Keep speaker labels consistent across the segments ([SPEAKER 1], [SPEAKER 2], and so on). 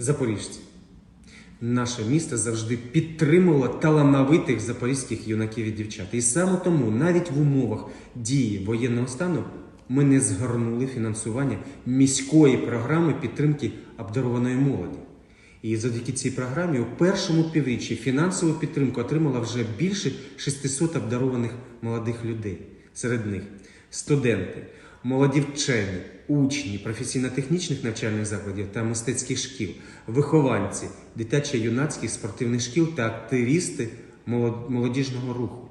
[SPEAKER 1] Запоріжці. Наше місто завжди підтримувало талановитих запорізьких юнаків і дівчат. І саме тому, навіть в умовах дії воєнного стану, ми не згорнули фінансування міської програми підтримки обдарованої молоді. І завдяки цій програмі у першому півріччі фінансову підтримку отримало вже більше 600 обдарованих молодих людей. Серед них студенти, молоді вчені, учні професійно-технічних навчальних закладів та мистецьких шкіл, вихованці дитячо-юнацьких спортивних шкіл та активісти молодіжного руху.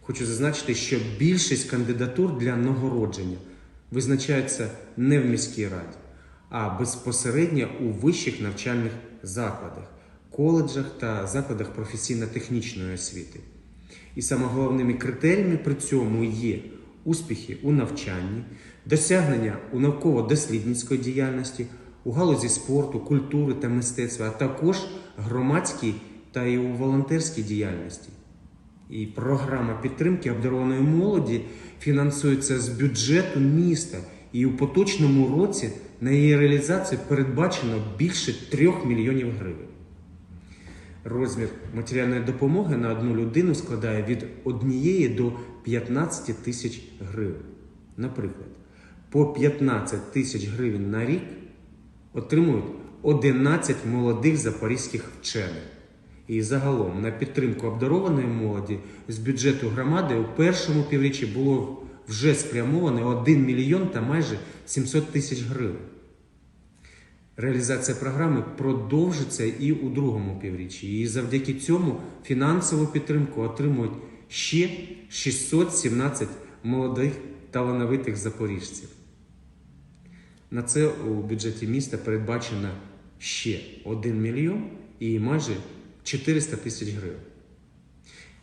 [SPEAKER 1] Хочу зазначити, що більшість кандидатур для нагородження визначаються не в міській раді, а безпосередньо у вищих навчальних закладах, коледжах та закладах професійно-технічної освіти. І саме головними критеріями при цьому є успіхи у навчанні, досягнення у науково-дослідницької діяльності, у галузі спорту, культури та мистецтва, а також громадській та і у волонтерській діяльності. І програма підтримки обдарованої молоді фінансується з бюджету міста. І у поточному році на її реалізацію передбачено більше 3 мільйонів гривень. Розмір матеріальної допомоги на одну людину складає від 1 до 15 тисяч гривень. Наприклад, по 15 тисяч гривень на рік отримують 11 молодих запорізьких вчених. І загалом на підтримку обдарованої молоді з бюджету громади у першому півріччі було вже спрямовано 1 мільйон та майже 700 тисяч гривень. Реалізація програми продовжиться і у другому півріччі. І завдяки цьому фінансову підтримку отримують ще 617 молодих талановитих запоріжців. На це у бюджеті міста передбачено ще 1 мільйон і майже 400 тисяч гривень.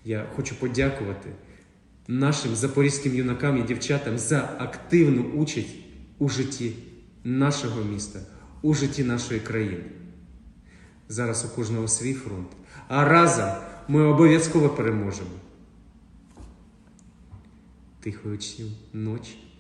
[SPEAKER 1] Я хочу подякувати нашим запорізьким юнакам і дівчатам за активну участь у житті нашого міста, у житті нашої країни. Зараз у кожного свій фронт. А разом ми обов'язково переможемо. Тихої ночі.